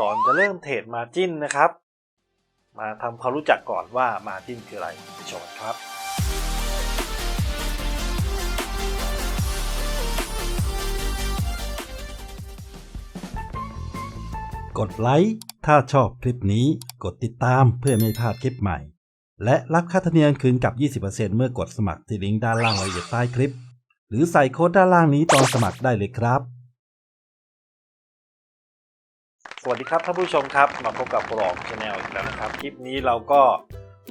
ก่อนจะเริ่มเทรดมาจิ้นนะครับ มาทำความรู้จักก่อนว่ามาจิ้นคืออะไรไปชมครับกดไลค์ถ้าชอบคลิปนี้ กดติดตามเพื่อไม่พลาดคลิปใหม่ และรับค่าธรรมเนียมคืนกับ 20%เมื่อกดสมัครที่ลิงก์ด้านล่างรายละเอียดใต้คลิป หรือใส่โค้ดด้านล่างนี้ตอนสมัครได้เลยครับ สวัสดีครับท่านผู้ชมครับมาพบกับปลอกชาแนลอีกแล้วนะครับ คลิปนี้เราก็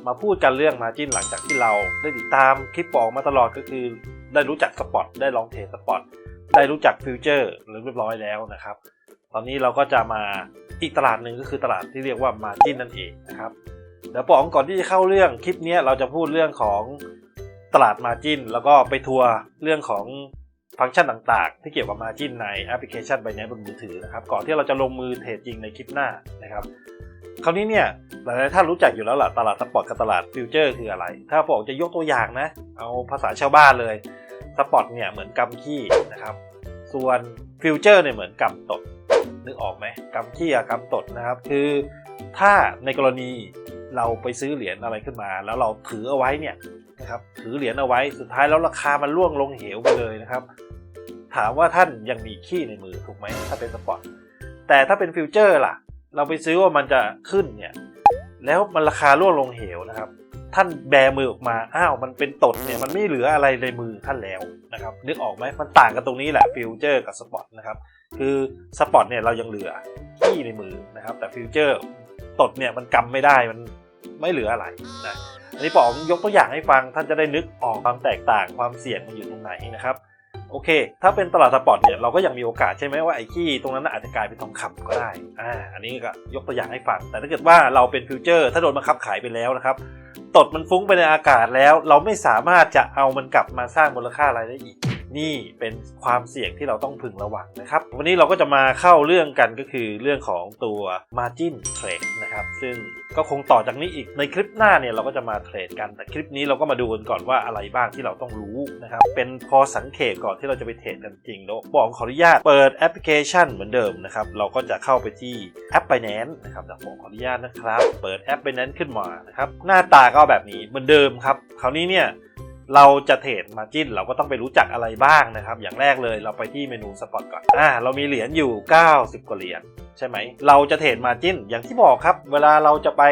มาพูดกันเรื่องมาจิ้นหลังจากที่เราได้ติดตามคลิปปอกมาตลอดก็คือ ได้รู้จักสปอตได้ลองเทรดสปอตได้รู้จักฟิวเจอร์เรียบร้อยแล้วนะครับ ตอนนี้เราก็จะมาอีกตลาดหนึ่งก็คือตลาดที่เรียกว่ามาจิ้นนั่นเองนะครับเดี๋ยวปองก่อนที่จะเข้าเรื่องคลิปนี้เราจะพูดเรื่องของตลาดมาจิ้นแล้วก็ไปทัวร์เรื่องของ ฟังก์ชันต่างๆ ที่เกี่ยวกับมาจิ้นในแอปพลิเคชันใบนี้บนมือถือนะครับก่อนที่เราจะลงมือเทรดจริงในคลิปหน้านะครับคราวนี้เนี่ยหลายท่านรู้จักอยู่แล้วล่ะตลาดสปอร์ตกับตลาดฟิวเจอร์คืออะไร ถ้าบอกจะยกตัวอย่างนะ เอาภาษาชาวบ้านเลยสปอร์ตเนี่ยเหมือนกำขี้นะครับส่วนฟิวเจอร์เนี่ยเหมือนกำตดนึกออกไหมกำขี้กับกำตดนะครับ คือถ้าในกรณีเราไปซื้อเหรียญอะไรขึ้นมา แล้วเราถือเอาไว้เนี่ย นะครับถือเหรียญเอาไว้สุดท้ายแล้วราคามันร่วงลงเหวไปเลยนะครับ ถามว่าท่านยังมีขี้ในมือถูกไหมถ้าเป็นสปอร์ตแต่ถ้าเป็นฟิวเจอร์ล่ะ เราไปซื้อว่ามันจะขึ้นเนี่ยแล้วมันราคาร่วงลงเหวนะครับ ท่านแบมือออกมาอ้าวมันเป็นตดเนี่ยมันไม่เหลืออะไรในมือท่านแล้วนะครับนึกออกไหมมันต่างกันตรงนี้แหละฟิวเจอร์กับสปอร์ตนะครับคือสปอร์ตเนี่ยเรายังเหลือขี้ในมือนะครับแต่ฟิวเจอร์ตดเนี่ยมันกำไม่ได้มัน ไม่เหลืออะไรนะอันนี้ผมยกตัวอย่างให้ฟังท่านจะได้นึกออกความแตกต่างความเสี่ยงมันอยู่ตรงไหนนะครับโอเค ถ้าเป็นตลาดสปอร์ตเนี่ยเราก็ยังมีโอกาสใช่ไหมว่าไอ้ขี้ตรงนั้นอาจจะกลายเป็นทองคำก็ได้ อ่า อันนี้ก็ยกตัวอย่างให้ฟัง แต่ถ้าเกิดว่าเราเป็นฟิวเจอร์ ถ้าโดนบังคับขายไปแล้วนะครับ ตดมันฟุ้งไปในอากาศแล้ว เราไม่สามารถจะเอามันกลับมาสร้างมูลค่าอะไรได้อีก นี่เป็นความเสี่ยงที่เราต้องพึงระวังนะครับ วันนี้เราก็จะมาเข้าเรื่องกันก็คือเรื่องของตัว margin trade นะครับซึ่งก็คงต่อจากนี้อีกในคลิปหน้าเนี่ยเราก็จะมาเทรดกันแต่คลิปนี้เราก็มาดูกันก่อนว่าอะไรบ้างที่เราต้องรู้นะครับเป็นพอสังเกตก่อนที่เราจะไปเทรดกันจริงแล้วบอกขออนุญาตเปิดแอปพลิเคชันเหมือนเดิมนะครับเราก็จะเข้าไปที่แอป Binance นะครับเดี๋ยวผมขออนุญาตนะครับ เปิดแอป Binance ขึ้นมานะครับหน้าตาก็แบบนี้เหมือนเดิมครับคราวนี้เนี่ย เราจะเทรดมาจิ้นเราก็ต้องไปรู้จักอะไรบ้างนะครับ อย่างแรกเลยเราไปที่เมนูสปอตก่อนอ่าเรามีเหรียญอยู่ 90 กว่าเหรียญใช่ไหม เราจะเทรดมาจิ้นอย่างที่บอกครับ เวลาเราจะไป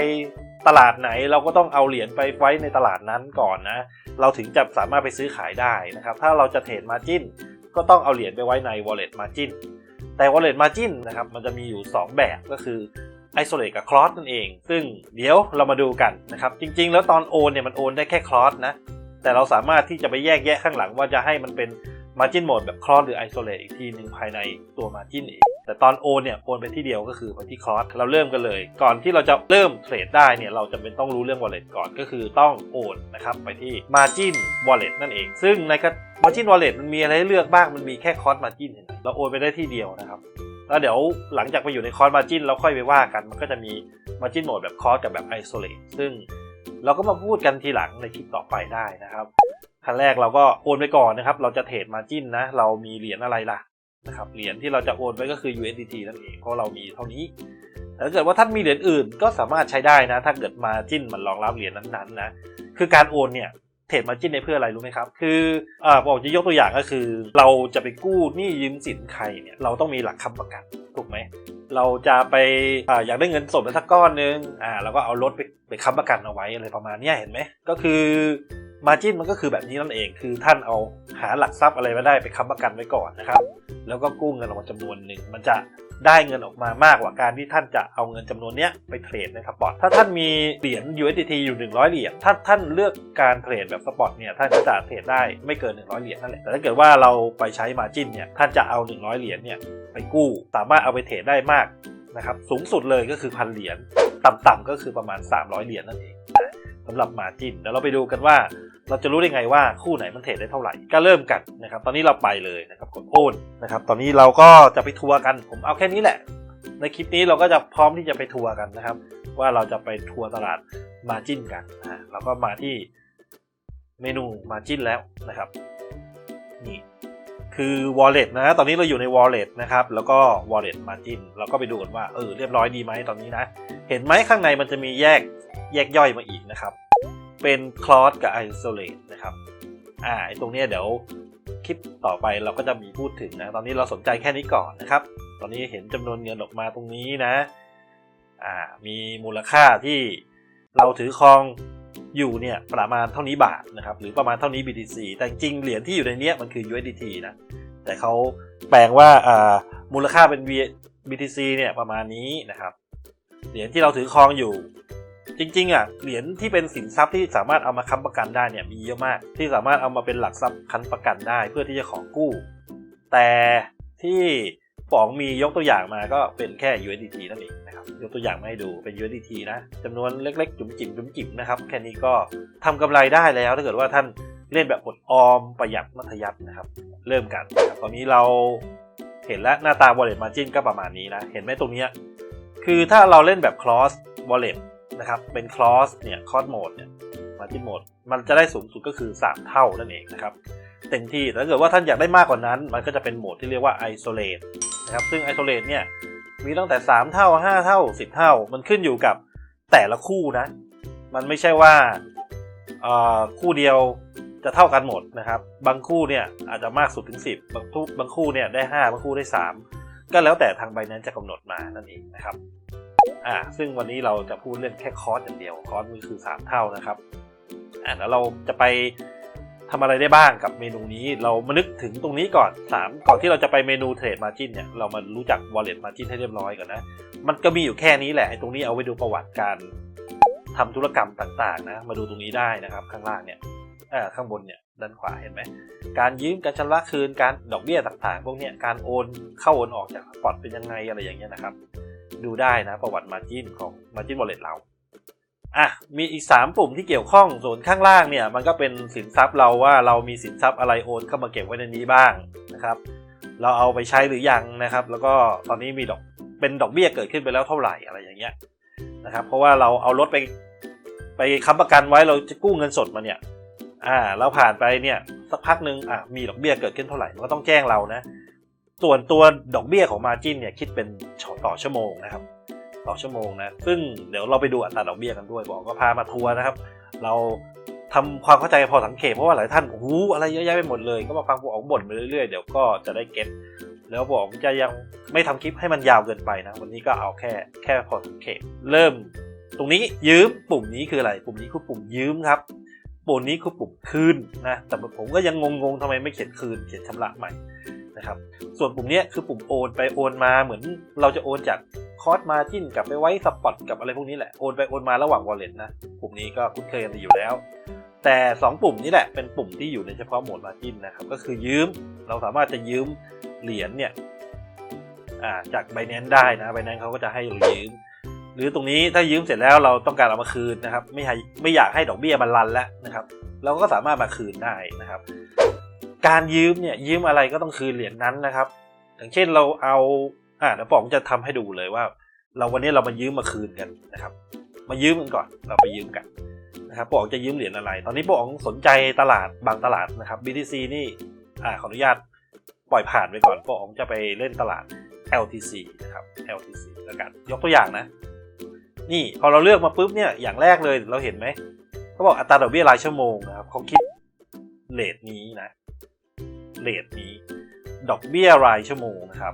ตลาดไหนเราก็ต้องเอาเหรียญไปไว้ในตลาดนั้นก่อนนะ เราถึงจะสามารถไปซื้อขายได้นะครับ ถ้าเราจะเทรดมาจิ้นก็ต้องเอาเหรียญไปไว้ใน wallet margin แต่ wallet margin นะครับมันจะมีอยู่ 2 แบบก็คือ isolate กับ cross นั่นเอง ซึ่งเดี๋ยวเรามาดูกันนะครับ จริงๆ แล้วตอนโอนเนี่ยมันโอนได้แค่ cross นะ แต่เราสามารถที่จะไปแยกแยะข้างหลังว่าจะให้มันเป็น margin mode แบบ cross หรือ isolate อีกทีหนึ่งภายในตัว margin เองแต่ตอนโอนเนี่ยโอนไปที่เดียวก็คือไปที่ cross เราเริ่มกันเลย ก่อนที่เราจะเริ่มเทรดได้เนี่ยเราจะเป็นต้องรู้เรื่อง wallet ก่อนก็คือต้องโอนนะครับไปที่ margin wallet นั่นเอง ซึ่งใน margin wallet มันมีอะไรให้เลือกบ้างมันมีแค่ cross margin เห็นไหมเราโอนไปได้ที่เดียวนะครับแล้วเดี๋ยวหลังจากไปอยู่ในคอร์สมาจินเราค่อยไปว่ากัน มันก็จะมีมาจินโหมดแบบคอร์สกับแบบไอโซเลตซึ่ง เราก็มาพูดกันทีหลังในคลิปต่อไปได้นะครับขั้นแรกเราก็โอนไปก่อนนะครับ เราจะเทรดมาจินนะ เรามีเหรียญอะไรล่ะนะครับ เหรียญที่เราจะโอนไปก็คือ USDT นั่นเอง เพราะเรามีเท่านี้แต่ถ้าเกิดว่าท่านมีเหรียญอื่นก็สามารถใช้ได้นะ ถ้าเกิดมาจิ้นมันรองรับเหรียญนั้นๆนะ คือการโอนเนี่ย เทรดมาจิ้นในเพื่ออะไรรู้ไหมครับ คืออ่าบอกจะยกตัวอย่างก็คือ เราจะไปกู้หนี้ยืมสินใครเนี่ยเราต้องมีหลักค้ำประกันถูกไหมเราจะไปอ่าอยากได้เงินสดมาสักก้อนนึงอ่าแล้วก็เอารถไปไปค้ำประกันเอาไว้อะไรประมาณนี้เห็นไหมก็คือมาจิ้นมันก็คือแบบนี้นั่นเองคือท่านเอาหาหลักทรัพย์อะไรมาได้ไปค้ำประกันไว้ก่อนนะครับ แล้วก็กู้เงินออกมาจำนวนหนึ่งมันจะ ได้เงินออกมามากกว่าการที่ท่านจะเอาเงินจำนวนนี้ไปเทรดในสปอตถ้าท่านมีเหรียญ USDT อยู่ 100 เหรียญถ้าท่านเลือกการเทรดแบบสปอตเนี่ยท่านจะเทรดได้ไม่เกิน 100 เหรียญนั่นแหละแต่ถ้าเกิดว่าเราไปใช้มาจิ้นเนี่ยท่านจะเอา 100 เหรียญเนี่ยไปกู้สามารถเอาไปเทรดได้มากนะครับสูงสุดเลยก็คือพันเหรียญต่ำๆก็คือประมาณ 300 เหรียญนั่นเอง สำหรับมาจินเดี๋ยวเราไปดูกันว่า เราจะรู้ได้ไงว่าคู่ไหนมันเทรดได้เท่าไหร่ก็เริ่มกันนะครับ ตอนนี้เราไปเลยนะครับกดโอนนะครับตอนนี้เราก็จะไปทัวร์กันผมเอาแค่นี้แหละ ในคลิปนี้เราก็จะพร้อมที่จะไปทัวร์กันนะครับ ว่าเราจะไปทัวร์ตลาดมาจินกันอ่าเราก็มาที่เมนูมาจินแล้วนะครับนี่คือ wallet นะ ตอนนี้เราอยู่ใน wallet นะครับ แล้วก็ wallet margin เราก็ไปดูกันว่า เออ เรียบร้อยดีไหมตอนนี้นะ เห็นไหมข้างในมันจะมีแยก แยกย่อยมาอีกนะครับ เป็น cross กับ isolate นะครับอ่าไอตรงเนี้ยเดี๋ยวคลิปต่อไปเราก็จะมีพูดถึงนะ ตอนนี้เราสนใจแค่นี้ก่อนนะครับ ตอนนี้เห็นจำนวนเงินออกมาตรงนี้นะอ่ามีมูลค่าที่เราถือครองอยู่เนี่ยประมาณเท่านี้บาทนะครับ หรือประมาณเท่านี้ BTC แต่จริงเหรียญที่อยู่ในเนี้ยมันคือ USDT นะแต่เขาแปลงว่าอ่ามูลค่าเป็น BTC เนี่ยประมาณนี้นะครับเหรียญที่เราถือครองอยู่ จริงๆอะเหรียญที่เป็นสินทรัพย์ที่สามารถเอามาค้ำประกันได้เนี่ยมีเยอะมาก ที่สามารถเอามาเป็นหลักทรัพย์ค้ำประกันได้เพื่อที่จะขอกู้ แต่ที่ป๋องมียกตัวอย่างมาก็เป็นแค่ USDT นั่นเองนะครับยกตัวอย่างมาให้ดูเป็น USDT นะจำนวนเล็กๆ จุ๋มจิ๋มจุ๋มจิ๋มนะครับแค่นี้ก็ทำกำไรได้แล้วถ้าเกิดว่าท่านเล่นแบบอดออมประหยัดมัธยัสถ์นะครับ เริ่มกันครับตอนนี้เราเห็นแล้วหน้าตา wallet margin ก็ประมาณนี้นะ เห็นไหมตรงนี้ คือถ้าเราเล่นแบบ cross wallet นะครับ เป็น cross เนี่ย cross mode เนี่ย margin mode มันจะได้สูงสุดก็คือ 3 เท่านั่นเองนะครับเต็มที่แต่ถ้าเกิดว่าท่านอยากได้มากกว่านั้น มันก็จะเป็นโหมดที่เรียกว่า isolate นะครับ ซึ่ง isolate เนี่ย มีตั้งแต่ 3 เท่า 5 เท่า 10 เท่า มันขึ้นอยู่กับแต่ละคู่นะ มันไม่ใช่ว่าคู่เดียวจะเท่ากันหมดนะครับ บางคู่เนี่ยอาจจะมากสุดถึง 10 บางคู่บางคู่เนี่ยได้ 5 บางคู่ได้ 3 ก็แล้วแต่ทางใบนั้นจะกำหนดมานั่นเองนะครับ อ่าซึ่งวันนี้เราจะพูดเรื่องแค่คอสอย่างเดียวคอสมันคือ 3 เท่านะครับอ่าแล้วเราจะไปทำอะไรได้บ้างกับเมนูนี้เรามานึกถึงตรงนี้ก่อน 3 ก่อนที่เราจะไปเมนูเทรดมาจินเนี่ยเรามารู้จัก wallet margin ให้เรียบร้อยก่อนนะ มันก็มีอยู่แค่นี้แหละไอ้ตรงนี้เอาไว้ดูประวัติการทำธุรกรรมต่างๆนะมาดูตรงนี้ได้นะครับ ข้างล่างเนี่ยเออข้างบนเนี่ยด้านขวาเห็นไหมการยืมการชำระคืนการดอกเบี้ยต่างๆ พวกเนี้ยการโอนเข้าโอนออกจากสปอตเป็นยังไงอะไรอย่างเงี้ยนะครับ ดูได้นะ ประวัติมาจินของมาจิน wallet เราอะมีอีก 3 ปุ่มที่เกี่ยวข้องส่วนข้างล่างเนี่ย มันก็เป็นสินทรัพย์เราว่าเรามีสินทรัพย์อะไรโอนเข้ามาเก็บไว้ในนี้บ้างนะครับ เราเอาไปใช้หรือยังนะครับ แล้วก็ตอนนี้มีดอกเป็นดอกเบี้ยเกิดขึ้นไปแล้วเท่าไหร่อะไรอย่างเงี้ยนะครับ เพราะว่าเราเอารถไปไปค้ำประกันไว้เราจะกู้เงินสดมาเนี่ยอ่าเราผ่านไปเนี่ยสักพักหนึ่งอะมีดอกเบี้ยเกิดขึ้นเท่าไหร่มันก็ต้องแจ้งเรานะ ส่วนตัวดอกเบี้ยของมาจินเนี่ยคิดเป็นต่อชั่วโมงนะครับ ต่อชั่วโมงนะ ซึ่งเดี๋ยวเราไปดูอัตราดอกเบี้ยกันด้วยบอกก็พามาทัวร์นะครับ เราทำความเข้าใจพอสังเกตเพราะว่าหลายท่านโอ้โหอะไรเยอะแยะไปหมดเลย ก็มาฟังพวกอ๋องบ่นไปเรื่อยๆเดี๋ยวก็จะได้เก็ตแล้วบอกจะยังไม่ทำคลิปให้มันยาวเกินไปนะ วันนี้ก็เอาแค่แค่พอสังเกต เริ่ม ตรงนี้ยืมปุ่มนี้คืออะไร ปุ่มนี้คือปุ่มยืมครับ ปุ่มนี้คือปุ่มคืนนะแต่ผมก็ยังงงๆทำไมไม่เขียนคืนเขียนชำระใหม่ นะครับ ส่วนปุ่มนี้คือปุ่มโอนไปโอนมาเหมือนเราจะโอนจากคอร์สมาจิ้นกลับไปไว้สปอตกับอะไรพวกนี้แหละโอนไปโอนมาระหว่าง wallet นะปุ่มนี้ก็คุ้นเคยกันดีอยู่แล้ว แต่ 2 ปุ่มนี้แหละเป็นปุ่มที่อยู่ในเฉพาะโหมดมาจิ้นนะครับก็คือยืมเราสามารถจะยืมเหรียญเนี่ยจากไบแนนได้นะไบแนนเขาก็จะให้เรายืม หรือตรงนี้ถ้ายืมเสร็จแล้วเราต้องการเอามาคืนนะครับ ไม่ให้ไม่อยากให้ดอกเบี้ยมันรันแล้วนะครับ เราก็สามารถมาคืนได้นะครับ การยืมเนี่ยยืมอะไรก็ต้องคืนเหรียญนั้นนะครับ อย่างเช่นเราเอาอ่าเดี๋ยวผมจะทำให้ดูเลยว่า เราวันนี้เรามายืมมาคืนกันนะครับ มายืมกันก่อนเราไปยืมกันนะครับปอองจะยืมเหรียญอะไร ตอนนี้ปอองสนใจตลาดบางตลาดนะครับ BTC นี่อ่าขออนุญาตปล่อยผ่านไปก่อนปอองจะไปเล่นตลาด LTC นะครับ LTC แล้วกันยกตัวอย่างนะ นี่พอเราเลือกมาปุ๊บเนี่ยอย่างแรกเลยเราเห็นไหมเขาบอกอัตราดอกเบี้ยรายชั่วโมงนะครับเขาคิดเลทนี้นะ เลทนี้ ดอกเบี้ยรายชั่วโมงนะครับ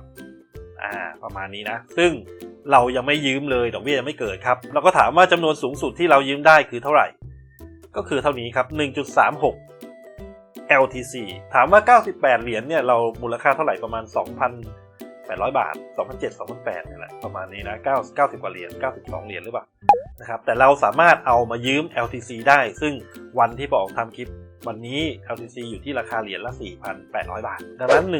อ่าประมาณนี้นะ ซึ่งเรายังไม่ยืมเลย ดอกเบี้ยยังไม่เกิดครับ เราก็ถามว่าจำนวนสูงสุดที่เรายืมได้คือเท่าไหร่ ก็คือเท่านี้ครับ 1.36 LTC ถามว่า 98 เหรียญเนี่ยเรามูลค่าเท่าไหร่ประมาณ 2,800 บาท 2,700 2,800นี่แหละประมาณนี้นะ9 90 กว่าเหรียญ 92 เหรียญหรือเปล่านะครับแต่เราสามารถเอามายืม LTC ได้ ซึ่งวันที่บอกทำคลิป วันนี้ LTC อยู่ที่ราคาเหรียญละ 4,800 บาท ดังนั้น 1.2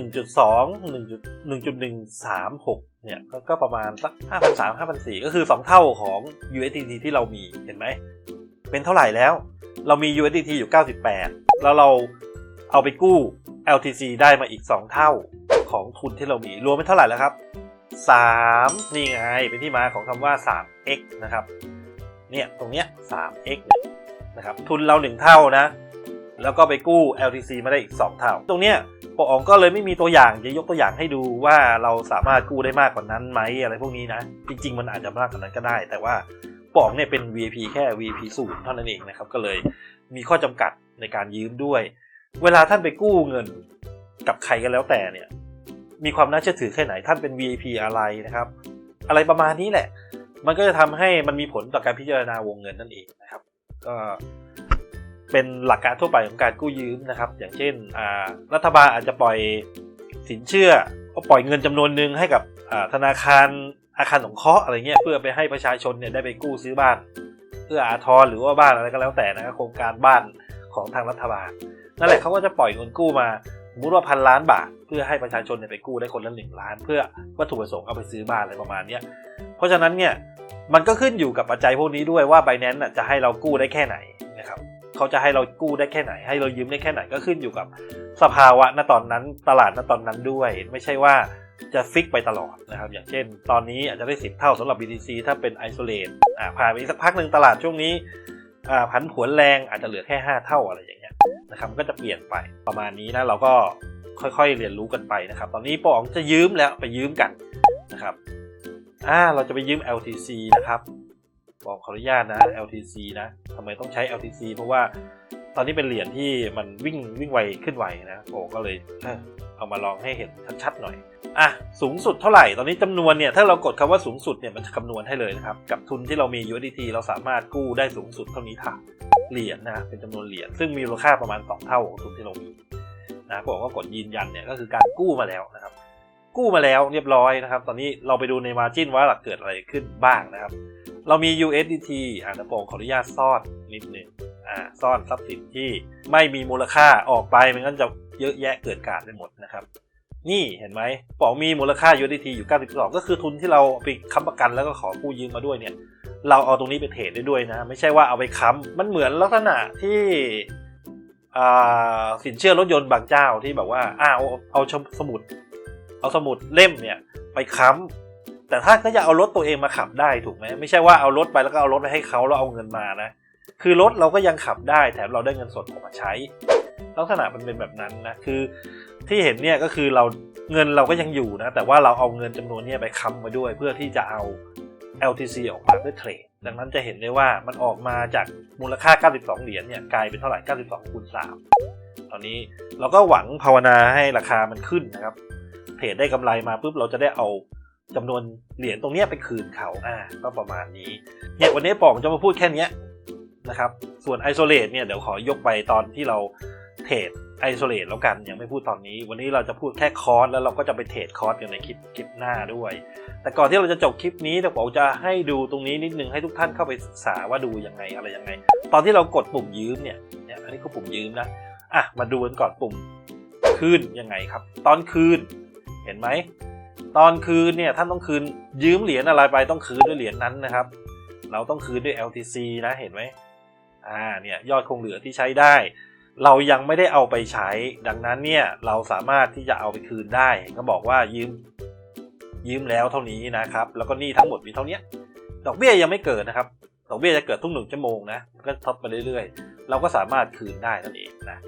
1.136 เนี่ยก็ก็ประมาณสัก5,300 5,400 ก็คือ 2 เท่าของ USDT ที่เรามีเห็นไหม เป็นเท่าไหร่แล้ว เรามี USDT อยู่ 98 แล้วเราเอาไปกู้ LTC ได้มาอีก 2 เท่าของทุนที่เรามี รวมเป็นเท่าไหร่แล้วครับ 3 นี่ไง เป็นที่มาของคำว่า 3x นะครับ เนี่ย ตรงเนี้ย 3x เนี่ยนะครับ ทุนเรา 1 เท่านะ แล้วก็ไปกู้ LTC มาได้อีก 2 เท่า ตรงเนี้ยปอองก็เลยไม่มีตัวอย่างจะยกตัวอย่างให้ดูว่าเราสามารถกู้ได้มากกว่านั้นไหมอะไรพวกนี้นะ จริง ๆ มันอาจจะมากกว่านั้นก็ได้ แต่ว่าปอองเนี่ยเป็น VIP แค่ VIP ศูนย์เท่านั้นเองนะครับก็เลยมีข้อจำกัดในการยืมด้วย เวลาท่านไปกู้เงินกับใครก็แล้วแต่เนี่ยมีความน่าเชื่อถือแค่ไหนท่านเป็น VIP อะไรนะครับ อะไรประมาณนี้แหละ มันก็จะทำให้มันมีผลต่อการพิจารณาวงเงินนั่นเองนะครับ ก็ เป็นหลักการทั่วไปของการกู้ยืมนะครับ อย่างเช่นรัฐบาลอาจจะปล่อยสินเชื่อก็ปล่อยเงินจำนวนหนึ่งให้กับธนาคารอาคารสงเคราะห์อะไรเงี้ยเพื่อไปให้ประชาชนเนี่ยได้ไปกู้ซื้อบ้าน เพื่ออาทรหรือว่าบ้านอะไรก็แล้วแต่นะครับโครงการบ้านของทางรัฐบาลนั่นแหละเขาก็จะปล่อยเงินกู้มาสมมติว่าพันล้านบาท เพื่อให้ประชาชนเนี่ยไปกู้ได้คนละหนึ่งล้าน เพื่อวัตถุประสงค์เอาไปซื้อบ้านอะไรประมาณเนี้ยเพราะฉะนั้นเนี่ยมันก็ขึ้นอยู่กับปัจจัยพวกนี้ด้วยว่าไบแนนซ์จะให้เรากู้ได้แค่ไหนนะครับ เขาจะให้เรากู้ได้แค่ไหน ให้เรายืมได้แค่ไหนก็ขึ้นอยู่กับสภาวะณตอนนั้นตลาดณตอนนั้นด้วย ไม่ใช่ว่าจะฟิกไปตลอดนะครับ อย่างเช่น ตอนนี้อาจจะได้ 10 เท่าสำหรับ BTC ถ้าเป็น isolate อ่าผ่านไปสักพักหนึ่งตลาดช่วงนี้อ่าผันผวนแรงอาจจะเหลือแค่ 5 เท่าอะไรอย่างเงี้ยนะครับก็จะเปลี่ยนไปประมาณนี้นะเราก็ค่อยๆเรียนรู้กันไปนะครับ ตอนนี้ป๋องจะยืมแล้วไปยืมกันนะครับอ่าเราจะไปยืม LTC นะครับ บอกขออนุญาตนะ LTC นะทำไมต้องใช้ LTC เพราะว่าตอนนี้เป็นเหรียญที่มันวิ่งวิ่งไวขึ้นไวนะโอก็เลยเอามาลองให้เห็นชัดๆหน่อยอะสูงสุดเท่าไหร่ ตอนนี้จำนวนเนี่ยถ้าเรากดคำว่าสูงสุดเนี่ยมันจะคำนวณให้เลยนะครับ กับทุนที่เรามี USDT เราสามารถกู้ได้สูงสุดเท่านี้ค่ะเหรียญนะเป็นจำนวนเหรียญซึ่งมีมูลค่าประมาณ 2 เท่าของทุนที่เรามีนะผมก็กดยืนยันเนี่ยก็คือการกู้มาแล้วนะครับ กู้มาแล้วเรียบร้อยนะครับ ตอนนี้เราไปดูในมาจินว่าหลักเกิดอะไรขึ้นบ้างนะครับ เรามี USDT อ่านะโปงขออนุญาตซ่อนนิดหนึ่งอ่าซ่อนทรัพย์สินที่ไม่มีมูลค่าออกไปมันก็จะเยอะแยะเกิดการไปหมดนะครับ นี่เห็นไหมปองมีมูลค่า USDT อยู่ 92 ก็คือทุนที่เราไปค้ำประกันแล้วก็ขอกู้ยืมมาด้วยเนี่ย เราเอาตรงนี้ไปเทรดได้ด้วยนะ ไม่ใช่ว่าเอาไปค้ำมันเหมือนลักษณะที่อ่าสินเชื่อรถยนต์บางเจ้าที่แบบว่าอ้าวเอาเอาสมุด เอาสมุดเล่มเนี่ยไปค้ำ แต่ถ้าเขาจะเอารถตัวเองมาขับได้ถูกไหมไม่ใช่ว่าเอารถไปแล้วก็เอารถไปให้เขาแล้วเอาเงินมานะ คือรถเราก็ยังขับได้แถมเราได้เงินสดออกมาใช้ ลักษณะมันเป็นแบบนั้นนะคือที่เห็นเนี่ยก็คือเราเงินเราก็ยังอยู่นะ แต่ว่าเราเอาเงินจำนวนเนี้ไปค้ำมาด้วย เพื่อที่จะเอา LTC ออกมาเพื่อเทรดดังนั้นจะเห็นได้ว่ามันออกมาจากมูลค่า 92 เหรียญเนี่ยกลายเป็นเท่าไหร่ 92คูณ3ตอนนี้เราก็หวังภาวนาให้ราคามันขึ้นนะครับเทรดได้กำไรมาปุ๊บเราจะได้เอา จำนวนเหรียญตรงเนี้ยไปคืนเขาอ่าก็ประมาณนี้เนี่ยวันนี้ป๋องจะมาพูดแค่เนี้ยนะครับส่วน Isolate เนี่ยเดี๋ยวขอยกไปตอนที่เราเทรด Isolate แล้วกันยังไม่พูดตอนนี้ วันนี้เราจะพูดแค่คอร์สแล้วเราก็จะไปเทรดคอร์สกันในคลิปคลิปหน้าด้วย แต่ก่อนที่เราจะจบคลิปนี้เดี๋ยวผมจะให้ดูตรงนี้นิดนึงให้ทุกท่านเข้าไปศึกษาว่าดูยังไงอะไรยังไง ตอนที่เรากดปุ่มยืมเนี่ยเนี่ยอันนี้ก็ปุ่มยืมนะอะมาดูกันก่อนปุ่มคืนยังไงครับ ตอนคืนเห็นไหม ตอนคืนเนี่ยท่านต้องคืนยืมเหรียญอะไรไปต้องคืนด้วยเหรียญนั้นนะครับ เราต้องคืนด้วย LTC นะเห็นไหมอ่าเนี่ยยอดคงเหลือที่ใช้ได้ เรายังไม่ได้เอาไปใช้ ดังนั้นเนี่ยเราสามารถที่จะเอาไปคืนได้ก็บอกว่ายืมยืมแล้วเท่านี้นะครับ แล้วก็นี้ทั้งหมดมีเท่านี้ดอกเบี้ยยังไม่เกิดนะครับดอกเบี้ยจะเกิดทุกหนึ่งชั่วโมงนะก็ทบไปเรื่อยๆ เราก็สามารถคืนได้นั่นเองนะ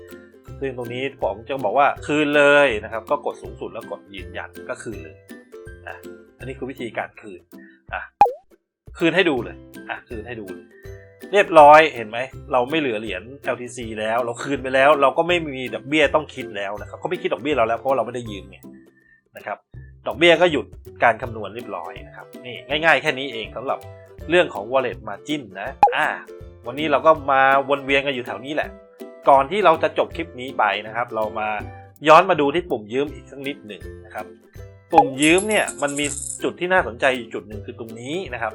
ซึ่งตรงนี้ผมจะบอกว่าคืนเลยนะครับ ก็กดสูงสุดแล้วกดยืนยันก็คืนเลยนะอันนี้คือวิธีการคืนอะคืนให้ดูเลยอะคืนให้ดูเลยเรียบร้อยเห็นไหม เราไม่เหลือเหรียญ LTC แล้ว เราคืนไปแล้ว เราก็ไม่มีดอกเบี้ยต้องคิดแล้วนะครับเขาไม่คิดดอกเบี้ยเราแล้วเพราะเราไม่ได้ยืมไงนะครับดอกเบี้ยก็หยุดการคำนวณเรียบร้อยนะครับนี่ง่ายๆ แค่นี้เองสำหรับเรื่องของ wallet margin นะอ่าวันนี้เราก็มาวนเวียนกันอยู่แถวนี้แหละ ก่อนที่เราจะจบคลิปนี้ไปนะครับ เรามาย้อนมาดูที่ปุ่มยืมอีกสักนิดหนึ่งนะครับ ปุ่มยืมเนี่ยมันมีจุดที่น่าสนใจอยู่จุดหนึ่งคือตรงนี้นะครับ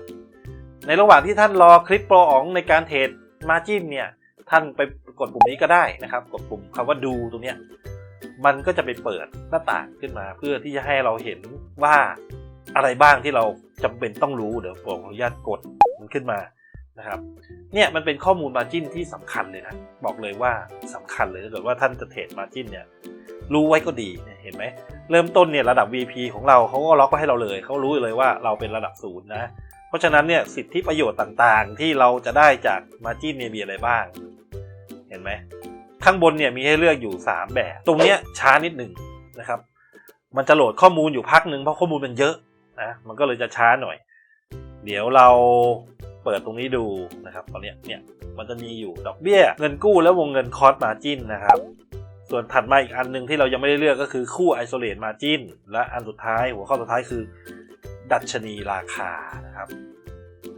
ในระหว่างที่ท่านรอคลิปโปรอ๋องในการเทรด margin เนี่ยท่านไปกดปุ่มนี้ก็ได้นะครับ กดปุ่มคำว่าดูตรงเนี้ยมันก็จะไปเปิดหน้าต่างขึ้นมาเพื่อที่จะให้เราเห็นว่าอะไรบ้างที่เราจำเป็นต้องรู้เดี๋ยวผมขออนุญาตกดมันขึ้นมา นะครับเนี่ยมันเป็นข้อมูลมาจิ้นที่สำคัญเลยนะบอกเลยว่าสำคัญเลยถ้าเกิดว่าท่านจะเทรดมาจิ้นเนี่ยรู้ไว้ก็ดีเนี่ยเห็นไหมเริ่มต้นเนี่ยระดับ VP ของเราเขาก็ล็อกไว้ให้เราเลยเขารู้เลยว่าเราเป็นระดับศูนย์นะ เพราะฉะนั้นเนี่ยสิทธิประโยชน์ต่างๆ ที่เราจะได้จากมาจิ้นเนี่ยมีอะไรบ้าง เห็นไหมข้างบนเนี่ยมีให้เลือกอยู่ 3 แบบ ตรงเนี้ยช้านิดหนึ่งนะครับ มันจะโหลดข้อมูลอยู่พักหนึ่งเพราะข้อมูลมันเยอะนะมันก็เลยจะช้าหน่อย เดี๋ยวเรา เปิดตรงนี้ดูนะครับตอนนี้เนี่ยมันจะมีอยู่ดอกเบี้ย เงินกู้และวงเงินคอร์สมาจินนะครับส่วนถัดมาอีกอันหนึงที่เรายังไม่ได้เลือกก็คือคู่ isolate margin และอันสุดท้ายหัวข้อสุดท้ายคือ ดัชนีราคานะครับ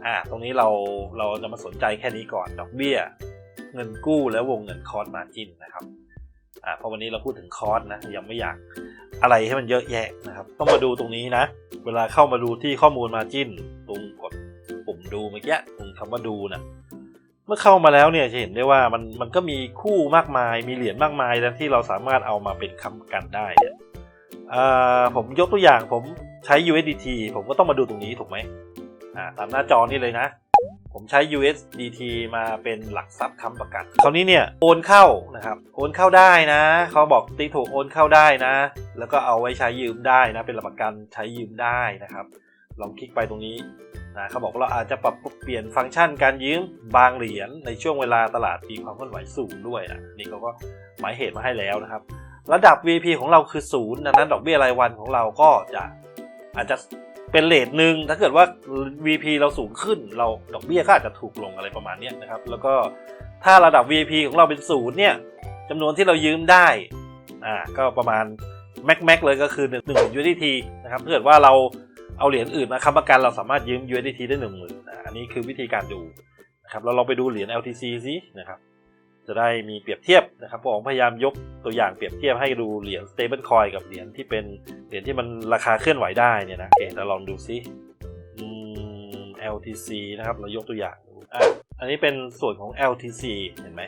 อ่าตรงนี้เราเราจะมาสนใจแค่นี้ก่อนดอกเบี้ย เงินกู้และวงเงินคอร์สมาจินนะครับอ่าเพราะวันนี้เราพูดถึงคอร์สนะยังไม่อยากอะไรให้มันเยอะแยะนะครับ ต้องมาดูตรงนี้นะ เวลาเข้ามาดูที่ข้อมูลมาจินตรงกด ดูเมื่อกี้คำว่าดูนะเมื่อเข้ามาแล้วเนี่ยจะเห็นได้ว่ามันมันก็มีคู่มากมายมีเหรียญมากมายนะที่เราสามารถเอามาเป็นคำกันได้เนี่ยผมยกตัวอย่างผมใช้ USDT ผมก็ต้องมาดูตรงนี้ถูกไหมตามหน้าจอนี่เลยนะ ผมใช้ USDT มาเป็นหลักทรัพย์ค้ำประกันคราวนี้เนี่ยโอนเข้านะครับโอนเข้าได้นะเขาบอกติ๊กถูกโอนเข้าได้นะ แล้วก็เอาไว้ใช้ยืมได้นะเป็นหลักประกันใช้ยืมได้นะครับ ลองคลิกไปตรงนี้ นะเขาบอกว่าเราอาจจะปรับเปลี่ยนฟังก์ชันการยืมบางเหรียญในช่วงเวลาตลาดมีความเคลื่อนไหวสูงด้วยนะนี่เขาก็หมายเหตุมาให้แล้วนะครับ ระดับ VP ของเราคือศูนย์ดังนั้นดอกเบี้ยรายวันของเราก็จะอาจจะเป็นเลทหนึ่งถ้าเกิดว่า VP เราสูงขึ้น เราดอกเบี้ยก็อาจจะถูกลงอะไรประมาณนี้นะครับ แล้วก็ถ้าระดับ VP ของเราเป็นศูนย์เนี่ยจำนวนที่เรายืมได้อ่าก็ประมาณแม็กแม็กเลยก็คือ1 1 USDT นะครับถ้าเกิดว่าเรา เอาเหรียญอื่นมาค้ำประกันเราสามารถยืม USDT ได้1 0,000นอันนี้คือวิธีการดูนะครับเราลองไปดูเหรียญ LTC ซินะครับจะได้มีเปรียบเทียบนะครับผมพยายามยกตัวอย่างเปรียบเทียบให้ดูเหรียญ stable coin กับเหรียญที่เป็นเหรียญที่มันราคาเคลื่อนไหวได้เนี่ยนะโอเคเราลองดูซิ LTC นะครับเรายกตัวอย่างอะอันนี้เป็นส่วนของ LTC เห็นไหม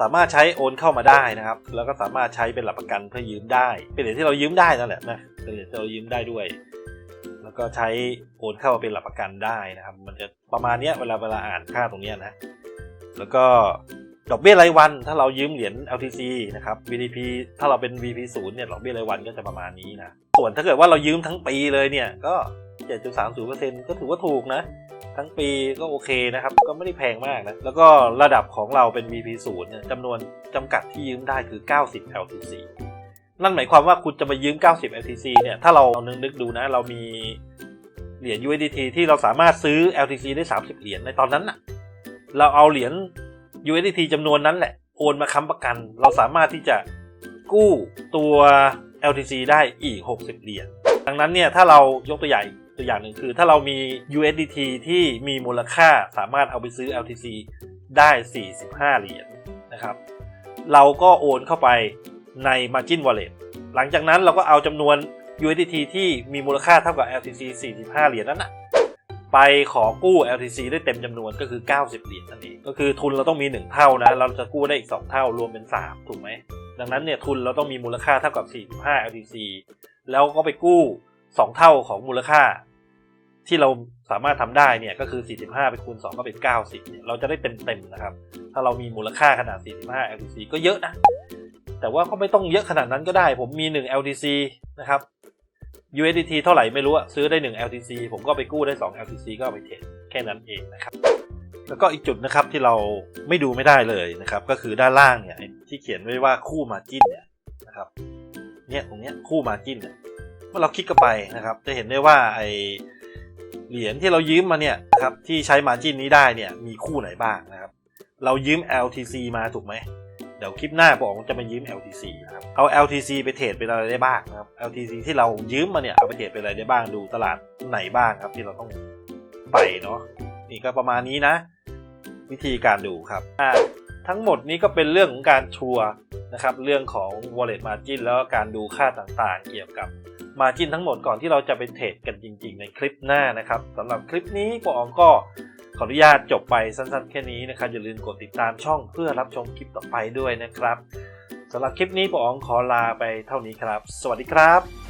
สามารถใช้โอนเข้ามาได้นะครับ แล้วก็สามารถใช้เป็นหลักประกันเพื่อยืมได้ เป็นเหรียญที่เรายืมได้นั่นแหละนะเป็นเหรียญที่เรายืมได้ด้วย แล้วก็ใช้โอนเข้ามาเป็นหลักประกันได้นะครับ มันจะประมาณเนี้ยเวลาเวลาอ่านค่าตรงเนี้ยนะ แล้วก็ดอกเบี้ยรายวัน ถ้าเรายืมเหรียญ LTC นะครับ VDP ถ้าเราเป็น VP 0เนี่ยดอกเบี้ยรายวันก็จะประมาณนี้นะ ส่วนถ้าเกิดว่าเรายืมทั้งปีเลยเนี่ยก็ 7.30%ก็ถือว่าถูกนะ ทั้งปีก็โอเคนะครับ ก็ไม่ได้แพงมากนะ แล้วก็ระดับของเราเป็น VP 0เนี่ยจำนวนจำกัดที่ยืมได้คือ 90 LTC นั่นหมายความว่าคุณจะมายืม 90 LTC เนี่ย ถ้าเรานึกนึกดูนะ เรามีเหรียญ USDT ที่เราสามารถซื้อ LTC ได้ 30 เหรียญในตอนนั้นน่ะ เราเอาเหรียญ USDT จำนวนนั้นแหละ โอนมาค้ำประกัน เราสามารถที่จะกู้ตัว LTC ได้อีก 60 เหรียญ ดังนั้นเนี่ย ถ้าเรายกตัวอย่างตัวอย่างหนึ่งคือ ถ้าเรามี USDT ที่มีมูลค่าสามารถเอาไปซื้อ LTC ได้ 45 เหรียญนะครับ เราก็โอนเข้าไป ใน Margin Wallet หลังจากนั้นเราก็เอาจำนวน USDT ที่มีมูลค่าเท่ากับ LTC 45 เหรียญนั้นนะไปขอกู้ LTC ได้เต็มจำนวนก็คือ 90 เหรียญนั่นเองก็คือทุนเราต้องมี 1 เท่านะ เราจะกู้ได้อีก 2 เท่ารวมเป็น 3 ถูกไหม ดังนั้นเนี่ยทุนเราต้องมีมูลค่าเท่ากับ 45 LTC แล้วก็ไปกู้ 2 เท่าของมูลค่า ที่เราสามารถทำได้เนี่ยก็คือ 45 ไปคูณ 2 ก็เป็น 90 เนี่ยเราจะได้เต็มๆนะครับ ถ้าเรามีมูลค่าขนาด 45 LTC ก็เยอะนะ แต่ว่าก็ไม่ต้องเยอะขนาดนั้นก็ได้ ผมมี 1 LTC นะครับ USDT เท่าไหร่ไม่รู้อะซื้อได้ 1 LTC ผมก็ไปกู้ได้ 2 LTC ก็ไปเทรดแค่นั้นเองนะครับ แล้วก็อีกจุดนะครับที่เราไม่ดูไม่ได้เลยนะครับ ก็คือด้านล่างเนี่ยที่เขียนไว้ว่าคู่มาจิ้นเนี่ยนะครับเนี่ยตรงเนี้ยคู่มาจิ้นเนี่ยเมื่อเราคลิกเข้าไปนะครับ จะเห็นได้ว่าไอเหรียญที่เรายืมมาเนี่ยนะครับที่ใช้มาจิ้นนี้ได้เนี่ยมีคู่ไหนบ้างนะครับ เรายืม LTC มาถูกไหม เดี๋ยวคลิปหน้าบอกว่าจะมายืม LTC นะครับ เอา LTC ไปเทรดเป็นอะไรได้บ้างนะครับ LTC ที่เรายืมมาเนี่ยเอาไปเทรดเป็นอะไรได้บ้างดูตลาดไหนบ้างครับที่เราต้องไปเนาะนี่ก็ประมาณนี้นะ วิธีการดูครับอ่าทั้งหมดนี้ก็เป็นเรื่องของการชัวร์นะครับเรื่องของ wallet margin แล้วก็การดูค่าต่างๆ เกี่ยวกับ margin ทั้งหมดก่อนที่เราจะไปเทรดกันจริง ๆ ในคลิปหน้านะครับสำหรับคลิปนี้ปอองก็ ขออนุญาตจบไปสั้นๆ แค่นี้นะครับ อย่าลืมกดติดตามช่องเพื่อรับชมคลิปต่อไปด้วยนะครับสำหรับคลิปนี้ปอองขอลาไปเท่านี้ครับ สวัสดีครับ